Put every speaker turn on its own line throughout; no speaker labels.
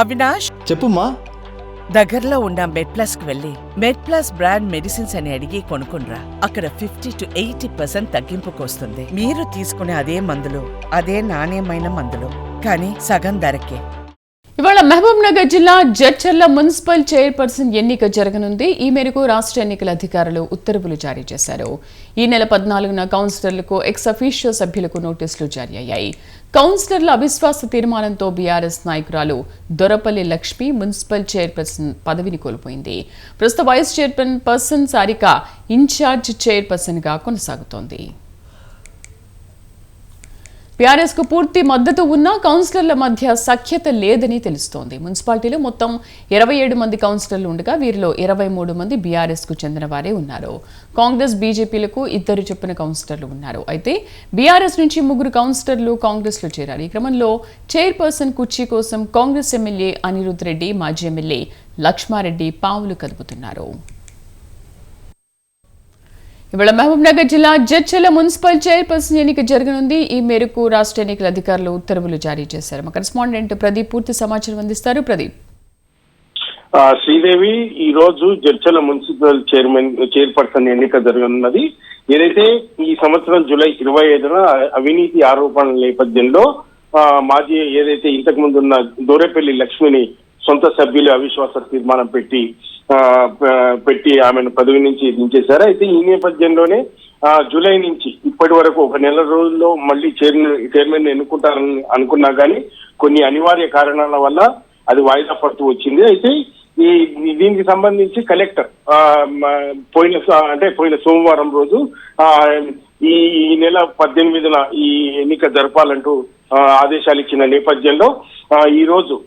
అవినాష్?
చెప్పుమా
దగ్గరలో ఉన్న మెడ్ ప్లస్కు వెళ్ళి మెడ్ ప్లస్ బ్రాండ్ మెడిసిన్స్ అని అడిగి కొనుక్కునరా అక్కడ ఫిఫ్టీ టు ఎయిటీ పర్సెంట్ తగ్గింపుకు వస్తుంది మీరు తీసుకునే అదే మందులు అదే నాణ్యమైన మందులు. కానీ సగం ధరకే.
ఇవాళ మహబూబ్ నగర్ జిల్లా జడ్చర్ల మున్సిపల్ చైర్పర్సన్ ఎన్నిక జరగనుంది. ఈ మేరకు రాష్ట్ర ఎన్నికల అధికారులు ఉత్తర్వులు జారీ చేశారు. ఈ నెల పద్నాలుగున కౌన్సిలర్లకు ఎక్స్ అఫీషియో సభ్యులకు నోటీసులు జారీ అయ్యాయి. కౌన్సిలర్ల అవిశ్వాస తీర్మానంతో బీఆర్ఎస్ నాయకురాలు దొరపల్లి లక్ష్మి మున్సిపల్ చైర్పర్సన్ పదవిని కోల్పోయింది. ప్రస్తుత vice chairman person Sarika incharge చైర్పర్సన్గా కొనసాగుతోంది. బీఆర్ఎస్కు పూర్తి మద్దతు ఉన్నా కౌన్సిలర్ల మధ్య సఖ్యత లేదని తెలుస్తోంది. మున్సిపాలిటీలో మొత్తం ఇరవై ఏడు మంది కౌన్సిలర్లు ఉండగా వీరిలో ఇరవై మూడు మంది బీఆర్ఎస్కు చెందిన వారే ఉన్నారు. కాంగ్రెస్ బీజేపీలకు ఇద్దరు చొప్పున కౌన్సిలర్లు ఉన్నారు. అయితే బీఆర్ఎస్ నుంచి ముగ్గురు కౌన్సిలర్లు కాంగ్రెస్లో చేరారు. ఈ క్రమంలో చైర్పర్సన్ కుర్చీ కోసం కాంగ్రెస్ ఎమ్మెల్యే అనిరుద్ రెడ్డి మాజీ ఎమ్మెల్యే లక్ష్మారెడ్డి పావులు కదుపుతున్నారు. ఇవాళ మహబూబ్ నగర్ జిల్లా జడ్చల మున్సిపల్ చైర్పర్సన్ ఎన్నిక జరగనుంది. ఈ మేరకు రాష్ట్ర ఎన్నికల అధికారులు ఉత్తర్వులు జారీ చేశారు. మా కరెస్పాండెంట్ ప్రదీప్ పూర్తి సమాచారం అందిస్తారు. ప్రదీప్.
ఆ, శ్రీదేవి ఈ రోజు జడ్చల మున్సిపల్ చైర్మన్ చైర్పర్సన్ ఎన్నిక జరగనున్నది. ఏదైతే ఈ సంవత్సరం జూలై ఇరవై ఐదున అవినీతి ఆరోపణల నేపథ్యంలో ఆ, మాజీ ఏదైతే ఇంతకు ముందు ఉన్న దూరేపల్లి లక్ష్మిని సొంత సభ్యులు అవిశ్వాస తీర్మానం పెట్టి పెట్టి ఆమెను పదవి నుంచి దించేశారు. అయితే ఈ నేపథ్యంలోనే జూలై నుంచి ఇప్పటి వరకు ఒక నెల రోజుల్లో మళ్ళీ చైర్మన్ చైర్మన్ ఎన్నుకుంటారని అనుకున్నా కానీ కొన్ని అనివార్య కారణాల వల్ల అది వాయిదా పడుతూ వచ్చింది. అయితే ఈ దీనికి సంబంధించి కలెక్టర్ ఆ, పోయిన స- అంటే పోయిన సోమవారం రోజు ఈ నెల పద్దెనిమిదిన ఈ ఎన్నిక జరపాలంటూ ఆదేశాలు ఇచ్చిన నేపథ్యంలో ఈ రోజు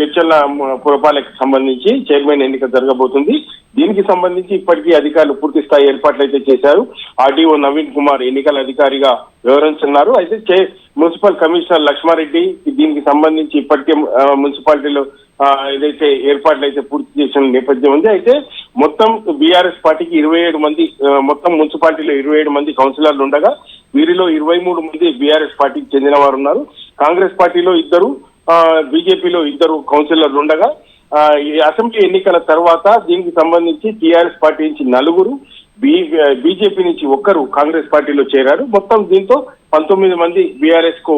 గెచ్చల్ల పురపాలకు సంబంధించి చైర్మన్ ఎన్నిక జరగబోతుంది. దీనికి సంబంధించి ఇప్పటికీ అధికారులు పూర్తి స్థాయి ఏర్పాట్లు అయితే చేశారు. ఆర్డీఓ నవీన్ కుమార్ ఎన్నికల అధికారిగా వివరించున్నారు అయితే చే- మున్సిపల్ కమిషనర్ లక్ష్మారెడ్డి దీనికి సంబంధించి ఇప్పటికే మున్సిపాలిటీలో ఏదైతే ఏర్పాట్లు అయితే పూర్తి చేసిన నేపథ్యం ఉంది. అయితే మొత్తం బీఆర్ఎస్ పార్టీకి ఇరవై ఏడు మంది మొత్తం మున్సిపాలిటీలో ఇరవై ఏడు మంది కౌన్సిలర్లు ఉండగా వీరిలో ఇరవై మూడు మంది బీఆర్ఎస్ పార్టీకి చెందిన వారు ఉన్నారు. కాంగ్రెస్ పార్టీలో ఇద్దరు బీజేపీలో ఇద్దరు కౌన్సిలర్లు ఉండగా ఈ అసెంబ్లీ ఎన్నికల తర్వాత దీనికి సంబంధించి టీఆర్ఎస్ పార్టీ నుంచి నలుగురు బీ బీజేపీ నుంచి ఒక్కరు కాంగ్రెస్ పార్టీలో చేరారు. మొత్తం దీంతో పంతొమ్మిది మంది బీఆర్ఎస్కు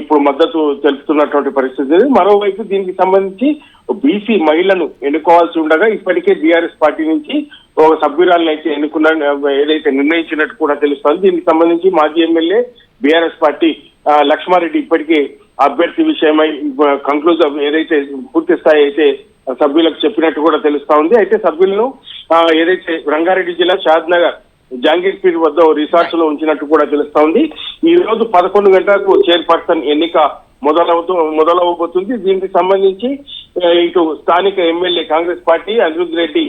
ఇప్పుడు మద్దతు తెలుపుతున్నటువంటి పరిస్థితి. మరోవైపు దీనికి సంబంధించి బీసీ మహిళను ఎన్నుకోవాల్సి ఉండగా ఇప్పటికే బీఆర్ఎస్ పార్టీ నుంచి ఒక సభ్యురాలను అయితే ఎన్నుకున్న ఏదైతే నిర్ణయించినట్టు కూడా తెలుస్తోంది. దీనికి సంబంధించి మాజీ ఎమ్మెల్యే బీఆర్ఎస్ పార్టీ లక్ష్మారెడ్డి ఇప్పటికే అభ్యర్థి విషయమై కంక్లూజివ్ ఏదైతే పూర్తి స్థాయి అయితే సభ్యులకు చెప్పినట్టు కూడా తెలుస్తా ఉంది అయితే సభ్యులను ఏదైతే రంగారెడ్డి జిల్లా షాద్ నగర్ జహాంగీర్ పీర్ వద్ద రిసార్ట్స్లో ఉంచినట్టు కూడా తెలుస్తా ఉంది. ఈ రోజు పదకొండు గంటలకు చైర్పర్సన్ ఎన్నిక మొదలవుతూ మొదలవబోతుంది. దీనికి సంబంధించి ఇటు స్థానిక ఎమ్మెల్యే కాంగ్రెస్ పార్టీ అనిరుద్ రెడ్డి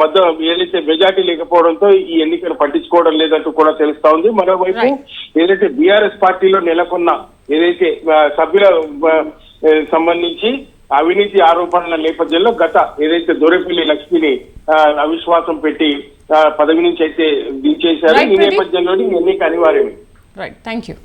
మధ్య ఏదైతే మెజార్టీ లేకపోవడంతో ఈ ఎన్నికను పట్టించుకోవడం లేదంటూ కూడా తెలుస్తా ఉంది. మరోవైపు ఏదైతే బీఆర్ఎస్ పార్టీలో నెలకొన్న ఏదైతే సభ్యుల సంబంధించి అవినీతి ఆరోపణల నేపథ్యంలో గత ఏదైతే దొరపల్లి లక్ష్మిని అవిశ్వాసం పెట్టి పదవి నుంచి అయితే దించేశారు ఈ. నేపథ్యంలోని ఎన్నిక అనివార్యమే.
Right thank you